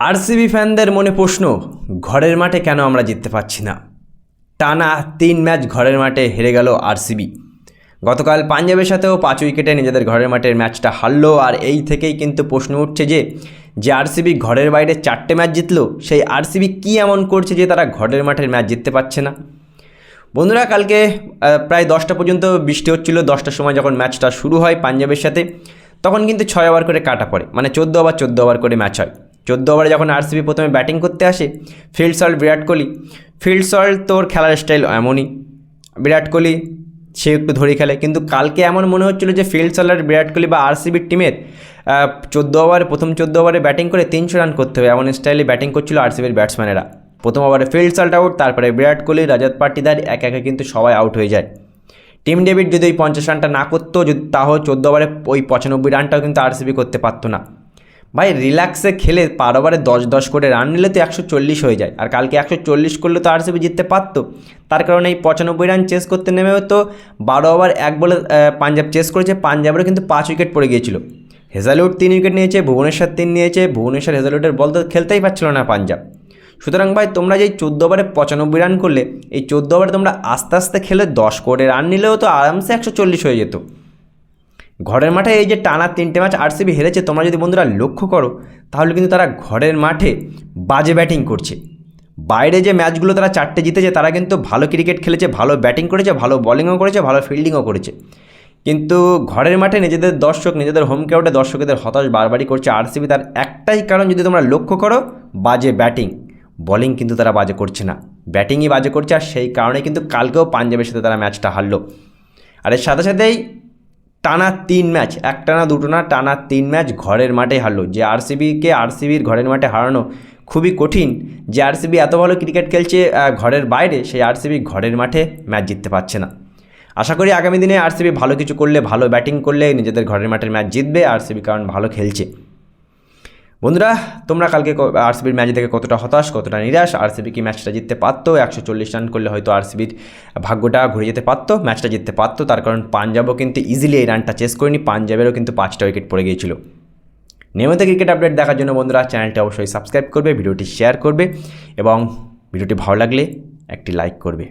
RCB ফ্যানদের মনে প্রশ্ন, ঘরের মাঠে কেন আমরা জিততে পারছি না? টানা তিন ম্যাচ ঘরের মাঠে হেরে গেল আরসিবি। গতকাল পাঞ্জাবের সাথেও পাঁচ উইকেটে নিজেদের ঘরের মাঠের ম্যাচটা হারলো, আর এই থেকেই কিন্তু প্রশ্ন উঠছে যে যে আরসিবি ঘরের বাইরে চারটে ম্যাচ জিতলো, সেই আরসিবি কী এমন করছে যে তারা ঘরের মাঠের ম্যাচ জিততে পারছে না? বন্ধুরা, কালকে প্রায় দশটা পর্যন্ত বৃষ্টি হচ্ছিল, দশটার সময় যখন ম্যাচটা শুরু হয় পাঞ্জাবের সাথে, তখন কিন্তু ছয় ওভার করে কাটা পড়ে মানে চোদ্দ ওভার চোদ্দ ওভার করে ম্যাচ হয়। চোদ্দ ওভারে যখন আরসিবি প্রথমে ব্যাটিং করতে আসে, Phil Salt Virat Kohli. Phil Salt তোর খেলার স্টাইল এমনই। বিরাট কোহলি, সে একটু ধরে খেলে। কিন্তু কালকে এমন মনে হচ্ছিল যে ফিল্ড সল্ট আর বিরাট কোহলি বা আরসিবির টিমের চোদ্দ ওভারে, প্রথম চোদ্দ ওভারে ব্যাটিং করে তিনশো রান করতে হবে এমন স্টাইলে ব্যাটিং করছিল আরসিবির ব্যাটসম্যানেরা। প্রথম ওভারে ফিল্ড সল্ট আউট, তারপরে বিরাট কোহলি, রাজাত পাটিদার এক একে কিন্তু সবাই আউট হয়ে যায়। টিম ডেভিড যদি ওই পঞ্চাশ রানটা না করতো, যদি তাও চোদ্দ ওভারে ওই পঁচানব্বই রানটাও কিন্তু আরসিবি করতে পারতো না। ভাই রিল্যাক্সে খেলে পার ওভারে দশ দশ করে রান নিলে তো একশো চল্লিশ হয়ে যায়। আর কালকে একশো চল্লিশ করলে তো আরসিবি জিততে পারতো। তার কারণে এই পঁচানব্বই রান চেস করতে নেমেও তো বারো ওভার এক বলে পাঞ্জাব চেস করেছে। পাঞ্জাবেরও কিন্তু পাঁচ উইকেট পড়ে গিয়েছিল। হেজালউড তিন উইকেট নিয়েছে, ভুবনেশ্বর তিন নিয়েছে। ভুবনেশ্বর হেজালউডের বল তো খেলতেই পারছিল না পাঞ্জাব সুতরাং ভাই, তোমরা যেই চোদ্দ ওভারে পঁচানব্বই রান করলে, এই চোদ্দ ওভারে তোমরা আস্তে আস্তে খেলে দশ করে রান নিলেও তো আরামসে একশো চল্লিশ হয়ে যেত। ঘরের মাঠে এই যে টানা তিনটে ম্যাচ আরসিবি হেরেছে, তোমরা যদি বন্ধুরা লক্ষ্য করো, তাহলে কিন্তু তারা ঘরের মাঠে বাজে ব্যাটিং করছে। বাইরে যে ম্যাচগুলো তারা চারটে জিতেছে, তারা কিন্তু ভালো ক্রিকেট খেলেছে, ভালো ব্যাটিং করেছে, ভালো বলিংও করেছে, ভালো ফিল্ডিংও করেছে। কিন্তু ঘরের মাঠে নিজেদের দর্শক, নিজেদের হোম ক্রাউডে দর্শকদের হতাশ বারবারই করছে আরসিবি। তার একটাই কারণ যদি তোমরা লক্ষ্য করো, বাজে ব্যাটিং। বলিং কিন্তু তারা বাজে করছে না। ব্যাটিংই বাজে করছে, আর সেই কারণে কিন্তু কালকেও পাঞ্জাবের সাথে তারা ম্যাচটা হারলো। আর এর সাথে সাথেই টানা তিন ম্যাচ এক টানা দুটো না টানা তিন ম্যাচ ঘরের মাঠে হারলো। যে আরসিবিকে আরসিবির ঘরের মাঠে হারানো খুবই কঠিন, যে আরসিবি এত ভালো ক্রিকেট খেলছে ঘরের বাইরে, সেই আরসিবি ঘরের মাঠে ম্যাচ জিততে পারছে না। আশা করি আগামী দিনে আরসিবি ভালো কিছু করলে, ভালো ব্যাটিং করলে নিজেদের ঘরের মাঠের ম্যাচ জিতবে, আরসিবি কারণ ভালো খেলছে। বন্ধুরা, তোমরা কালকে আরসিবির ম্যাচ থেকে কতটা হতাশ, কতটা নিরাশ? আরসিবি কি ম্যাচটা জিততে পারতো? একশো চল্লিশ রান করলে হয়তো আরসিবির ভাগ্যটা ঘুরে যেতে পারতো ম্যাচটা জিততে পারতো। তার কারণ পাঞ্জাবও কিন্তু ইজিলি এই রানটা চেস করেনি, পাঞ্জাবেরও কিন্তু পাঁচটা উইকেট পড়ে গিয়েছিল। নিয়মিত ক্রিকেট আপডেট দেখার জন্য বন্ধুরা চ্যানেলটি অবশ্যই সাবস্ক্রাইব করবে, ভিডিওটি শেয়ার করবে এবং ভিডিওটি ভালো লাগলে একটি লাইক করবে।